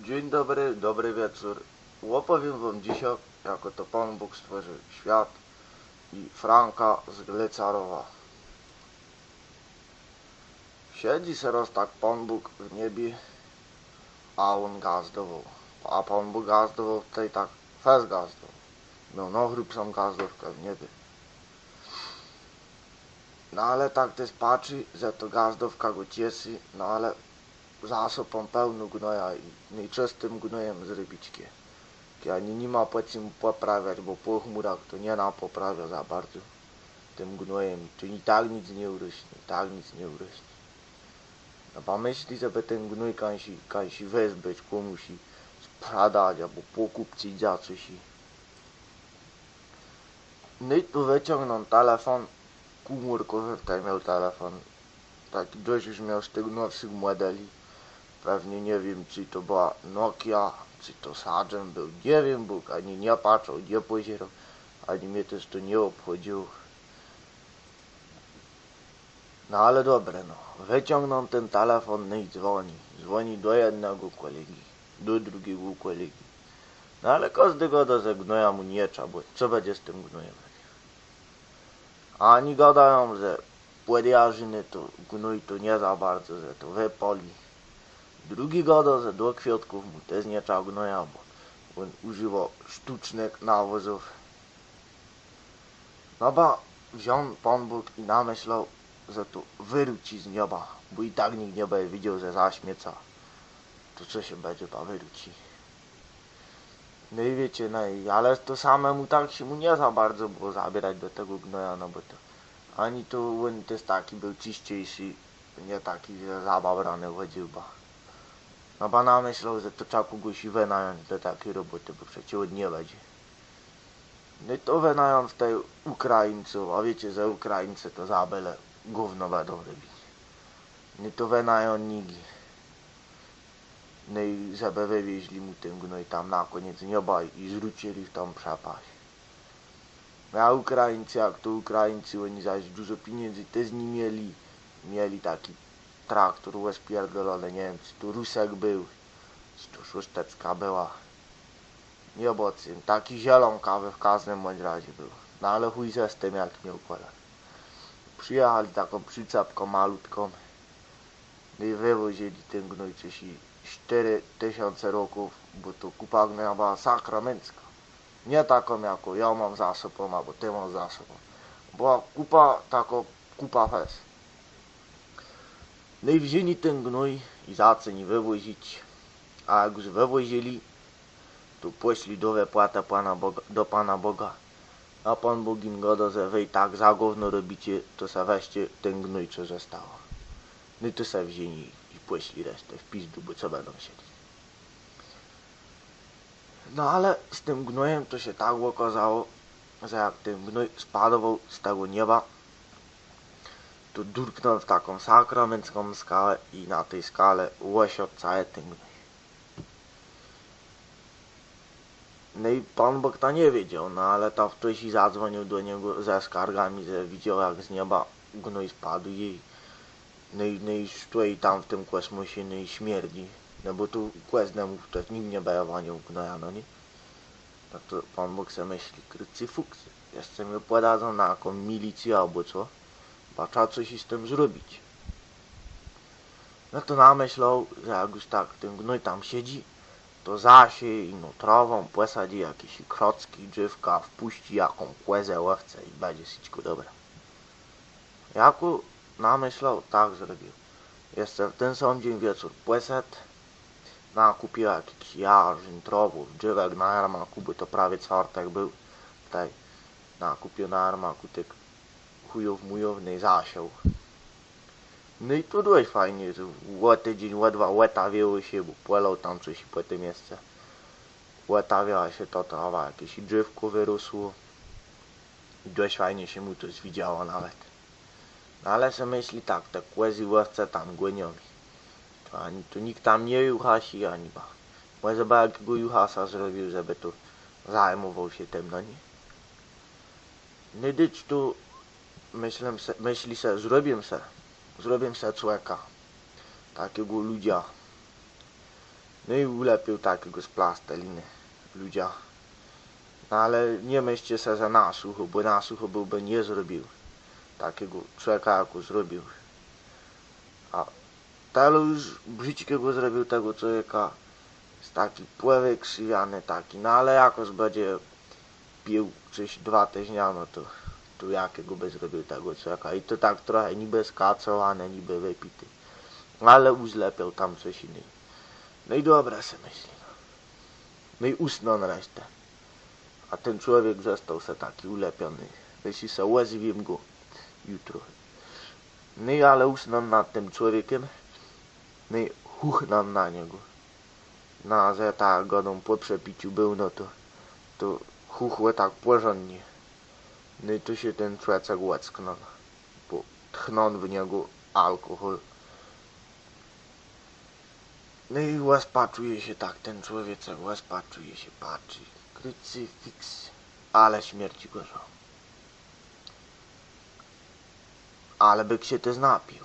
Dzień dobry, dobry wieczór. Opowiem wam dzisiaj, jako to Pan Bóg stworzył świat i Franka z Glecarowa. Siedzi se raz tak Pan Bóg w niebie, a on gazdował. A Pan Bóg gazdował tej tak fez gazdował. Miał nohrubsą gazdówkę w niebie. No ale tak też patrzy, że to gazdówka go cieszy, no ale zasobą pełno gnoja i nieczystym gnojem zrobić kie. Kie ani nie ma po czym poprawiać, bo po chmurach to nie na poprawia za bardzo tym gnojem. To i tak nic nie urośnie, tak nic nie urośnie. No pomyśli, żeby ten gnój kansi, kansi wezbyć komuś i sprzedać, albo pokupić za coś i... No i tu wyciągnął telefon, komórkowy, tutaj miał telefon, taki dość już miał z tych nowszych modeli. Pewnie nie wiem, czy to była Nokia, czy to Sargent był, nie wiem, Bóg ani nie patrzył, nie pozierał, ani mnie też to nie obchodziło. No ale dobre, no. Wyciągnął ten telefon no i dzwoni. Dzwoni do jednego kolegi, do drugiego kolegi. No ale każdy gada, że gnoja mu nie trzeba, bo co będzie z tym gnojem? A oni gadają, że płediarzyny to gnój to nie za bardzo, że to wypali. Drugi gada, że do kwiatków mu też nie trzeba gnoja, bo on używa sztucznych nawozów. No bo wziął Pan Bóg i namyślał, że to wyruci z nieba, bo i tak nikt nie będzie widział, że zaśmieca. To co się będzie pa wyruci? No i wiecie, no i, ale to samemu tak się mu nie za bardzo było zabierać do tego gnoja, no bo to ani to on też taki był czyściejszy, nie taki, że zababrany chodził, bo no bo namyślał, że to trzeba kogoś wynająć do takiej roboty, bo przecież nie będzie. No i to wynając tej Ukraińców, a wiecie, że Ukraińcy to za byle gówno będą robić. No i to wynającniki. No i żeby wywieźli mu ten gnój tam na koniec nieba i zrzucili w tą przepaść. A Ukraińcy, jak to Ukraińcy, oni zaś dużo pieniędzy też nie mieli. Mieli taki traktor rozpierdolony, nie wiem, czy tu Rusek był, czy tu Szóstecka była. Nie bocy, taki zielonkawy w każdym bądź razie był. No ale chuj ze z tym, jak miał kolor. Przyjechali taką przyczepką malutką no i wywozili ten gnój coś i 4000 roków, bo to kupa gnoja była sakramencka. Nie taką jaką ja mam za sobą, albo ty masz za sobą. Była kupa, taka kupa fes. No i wzięli ten gnój i zaczęli wywozić. A jak już wywozili, to poszli do wypłata Pana Boga, do Pana Boga. A Pan Bóg im gada, że wy tak za gówno robicie, to se weźcie ten gnój, co zostało. No i to se wzięli i poszli resztę w pizdu, bo co będą siedzieć. No ale z tym gnojem to się tak okazało, że jak ten gnój spadował z tego nieba, to durknął w taką sakramencką skalę i na tej skale łosiot cały ten gnój. No i Pan to nie wiedział, no ale to wcześniej zadzwonił do niego ze skargami, że widział jak z nieba gnój spadł i no i, no i stoi tam w tym kosmosie, no i śmierdzi. No bo tu kłezdem to nikt nie bajowanił gnoja, no nie? Tak to Pan Bóg se myśli, krycyfuksy. Jeszcze mi podadzą na jaką milicję albo co. Bo trzeba coś z tym zrobić. No to namyślał, że jak już tak ten gnój tam siedzi, to zasie inną trawą, posadzi jakieś krocki, drzewka, wpuści jaką kłezę, łowcę i będzie wszystko dobre. Jaku namyślał, tak zrobił. Jeszcze w ten sam dzień wieczór poszedł, nakupił jakiś jarzyn, trowów, drzewek na armaku, bo to prawie czwartek był. Tutaj nakupił na armaku tych chujów mujownej zasiał. No i to dość fajnie, że ło tydzień, ło dwa łetawiało się, bo płelał tam coś po tym miejscu. Łetawiała się to trawa, jakieś drzewko wyrosło. I dość fajnie się mu to widziało nawet. No ale se myśli tak, te kłezy łowce tam gonią. To ani tu nikt tam nie juchasi, ani ba. Może by jakiego juchasa zrobił, żeby tu zajmował się tym, no nie? Nie dyć tu, myślę se, myśli se, zrobię se, zrobię se człowieka, takiego ludzia. No i ulepił takiego z plasteliny ludzia. No ale nie myślcie se za na sucho, bo na sucho byłby nie zrobił takiego człowieka, jak zrobił. A tyle już brzydkiego zrobił tego człowieka, jest taki płewy krzywiany taki, no ale jakoś będzie pił czyś dwa tygodnia, no to, to jakiego by zrobił tego człowieka. I to tak trochę niby skacowane, niby wypity. Ale uzlepiał tam coś innego. No i dobra se myśli. No, no i usnął resztę. A ten człowiek został se taki ulepiony. Myśli se, łezwiem go jutro. No i ale usnął nad tym człowiekiem. No i huchnął na niego. No że tak godą po przepiciu był, no to, to chuchłe tak porządnie. No i tu się ten człowiek łacknął, bo tchnął w niego alkohol. No i łaspaczuje się tak ten człowiek, łaspaczuje się, patrzy. Krucyfiks, ale śmierci gorzą. Ale byk się też napił.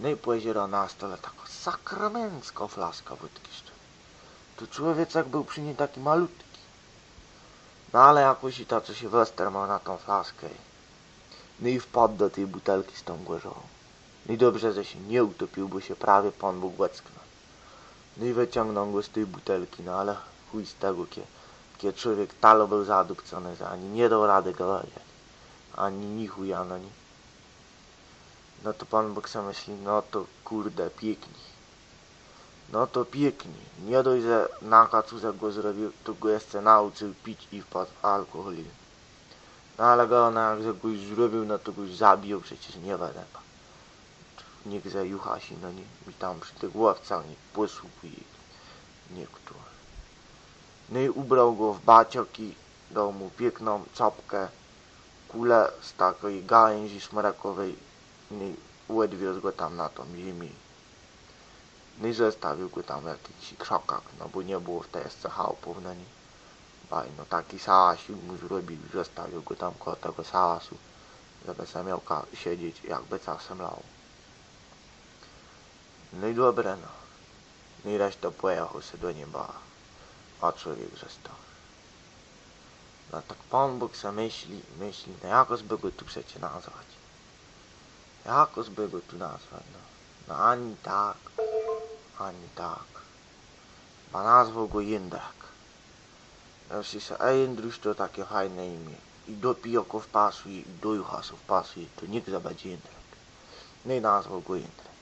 No i poziera na stole taka sakramencka flaska wódki jeszcze. To człowiek był przy niej taki malutki. No ale jakoś i co się westermał na tą flaskę. No i wpadł do tej butelki z tą gorzą. No i dobrze, że się nie utopił, bo się prawie pan Bóg łecknął. No i wyciągnął go z tej butelki, no ale chuj z tego, kie, kie człowiek talo był zadupcony, że ani nie dał rady gadać, ani ni chuja, no nie. No to pan Bóg sobie myśli, no to kurde, pięknie. No to pięknie. Nie dość, że na kacuze go zrobił, to go jeszcze nauczył pić i wpadł w alkoholizm. No ale go ona jak go już zrobił, no to go już zabił, przecież nie wiadomo. Niech zajucha się, no nie, i tam przy tych łowcach nie posłupuje niektóre. No i ubrał go w baciok i dał mu piękną czapkę, kulę z takiej gałęzi szmarakowej no i odwiózł go tam na tą ziemię. I zostawił go tam w jakichś krzakach, no bo nie było w TSC chałupów, no nie. Baj, no taki sałasik mu zrobił, zostawił go tam koło tego sałasu, żeby sam miał siedzieć, jakby czasem lał. No i dobre, no. No i reszta pojechał się do nieba, a człowiek został. No tak Pan Bóg se myśli, myśli, no jakoś by go tu przecie nazwać. Jakoś by go tu nazwać, no. No ani tak, ani tak. Bo nazwał go Jędrak. Ja si se, a Jędruś to takie fajne imię. I do pijoków pasuje, i do juchasów pasuje, to nikt zabędzie Jędrak. No i nazwał go Jędrak.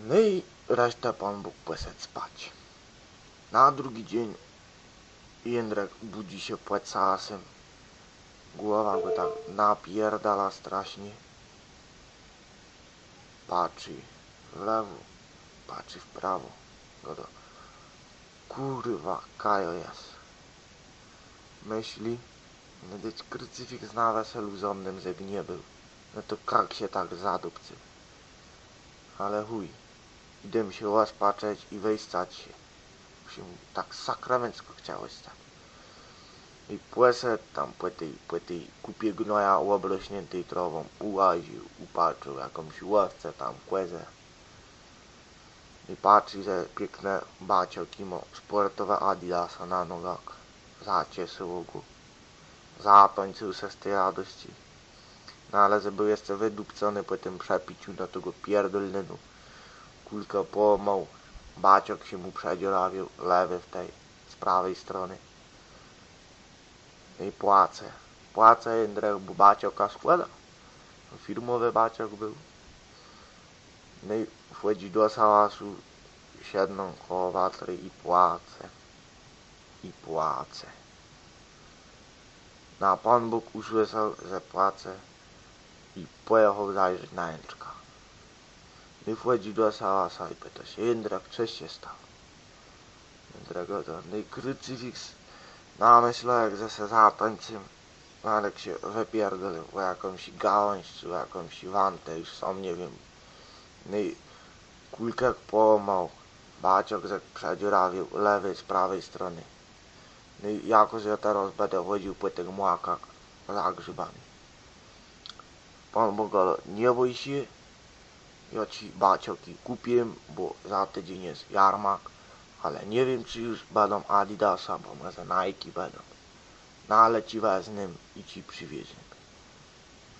No i resztę Pan Bóg poszedł spać. Na drugi dzień Jędrek budzi się płacasem. Głowa go tak napierdala strasznie. Patrzy w lewo, patrzy w prawo. Godo. Kurwa, kajo jest. Myśli, no dać krucyfiks na weselu zonnym, żeby nie był. No to jak się tak zadupcy. Ale chuj. Idę się rozpatrzeć i wejstać się. Się tak sakramencko chciałeś stać. I płesę tam po tej, kupie gnoja obrośniętej trową ułaził, upatrzył jakąś łowcę tam, kłezę. I patrzy, że piękne bacio kimo, sportowe adidasa na nogach. Zacieszyło go. Zatańczył se z tej radości. No ale że był jeszcze wydupcony po tym przepiciu do tego pierdolnynu. Kulkę połamał, baciok się mu przedziurawił, lewy w tej, z prawej strony. I płacę. Płacę Jędrek, bo bacioka składa. Firmowy baciok był. No i wchodzi do sałasu, siedną koło watry i płacę. I płacę. No a Pan Bóg usłyszał, że płacę i pojechał zajrzeć na. No i wchodzi do sałasa i pyta się, Jędrek, co się stało? No i krucyfiks na myślę, że se zatańczył. Marek się wypierdolił o jakąś gałąź, czy jakąś wantę, już sam nie wiem. I kulkę połamał, baciok że przedziurawił lewej z prawej strony. No i jakoś ja teraz będę chodził po tych młakach za grzybami. Pan Bogolo, nie bój się, ja ci bacioki kupię, bo za tydzień jest jarmark, ale nie wiem czy już będą Adidasa, bo może Nike będą. No ale ci wezmę i ci przywieźę.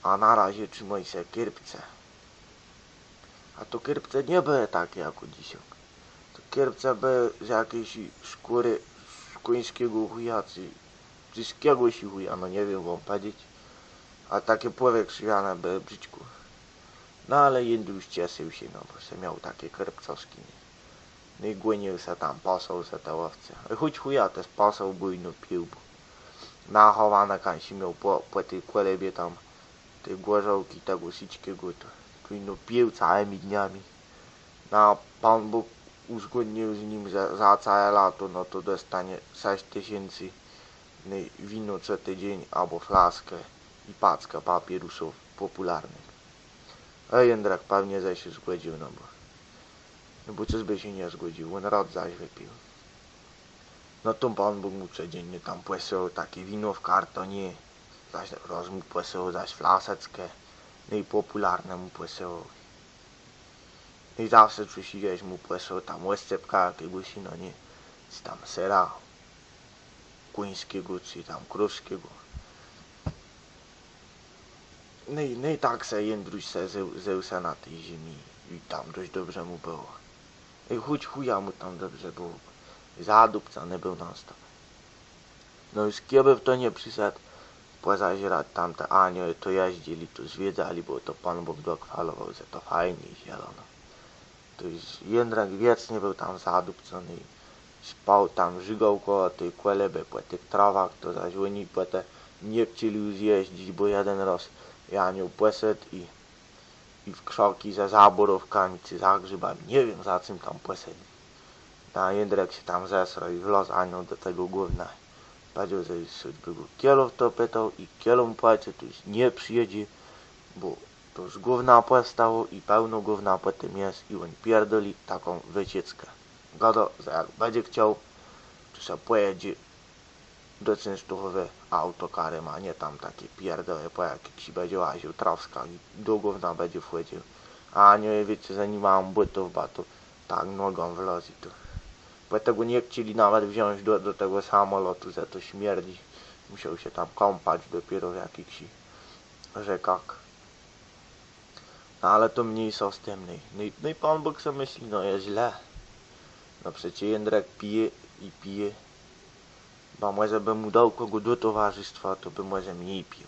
A na razie trzymaj się kierpce. A to kierpce nie były takie jak dzisiaj. To kierpce były z jakiejś skóry z końskiego chuja, czy, z jakiegoś chuja, no nie wiem wam powiedzieć. A takie pływy krzywiane były brzydku. No ale Jędruś cieszył się, no bo se miał takie kierpcowski. Nie? No i głonił se tam, pasał se te łowce. Choć chuja też pasał bujno pił, bo nachowane kansi miał po, po tej kolebie tam tej głożołki tego sićkiego to no pił całymi dniami. A Pan Bóg uzgodnił z nim, że za całe lato no to dostanie 6 tysięcy no wino co tydzień albo flaskę i paczkę papierusów popularnych. A Jędrak pewnie zaś się zgodził, no bo no bo coś by się nie zgodził, on rad zaś wypił. No to Pan Bóg mu codziennie tam płesał takie wino w kartonie, zaś raz mu zaś flaseczkę, No i zawsze coś mu płesał tam łescepka jakiegoś, no nie, czy tam sera końskiego, czy tam krowskiego. No i, no i tak se Jędruś se se na tej ziemi i tam dość dobrze mu było. I choć chuja mu tam dobrze było. Zadupcany był non stop. No i z kiedy w to nie przyszedł, pozazierać tamte anioły to jeździli, to zwiedzali, bo to Pan Bóg dokwalował, że to fajnie i zielono. To już Jędrek wiecznie był tam zadupcony spał tam, żygał koło tej koleby po tych trawach, to zaś oni po te nie chcieli już jeździć, bo jeden raz Janioł poszedł i, i w krzaki za zaborówkami czy za grzybami, nie wiem za czym tam poszedł. A Jędrek się tam zesrał i wlazł anioł do tego gówna. Że już go Kielow to pytał i mu powiedział, to już nie przyjedzie, bo to już gówna powstało i pełno gówna po tym jest i on pierdoli taką wycieczkę. Gada, że jak będzie chciał, to sobie pojedzie do Częstochowy autokarem, a nie tam takie pierdoły, po jakich będzie łaził, trawska i do gówna będzie wchodził. A nie wiecie, że nie mam butów, bo to tak nogą wlazł i to. Bo tego nie chcieli nawet wziąć do, do tego samolotu, że to śmierdzi. Musiał się tam kąpać dopiero w jakichś rzekach. No ale to mniejsza z tym. No i, no i Pan Bóg sobie myśli, no jest źle. No przecież Jędrek pije i pije. Bo może by mu dał kogo do towarzystwa, to by może mniej pił.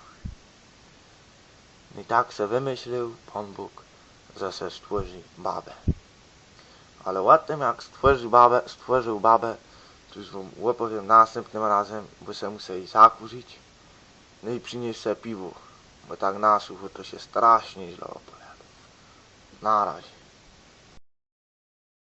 No i tak se wymyślił Pan Bóg, że se stworzy babę. Ale łatem jak stworzył babę, stworzył babę, to już wam opowiem następnym razem, bo se muszę i zakurzyć. No i przynieść se piwo, bo tak na sucho to się strasznie źle opowiada. Na razie.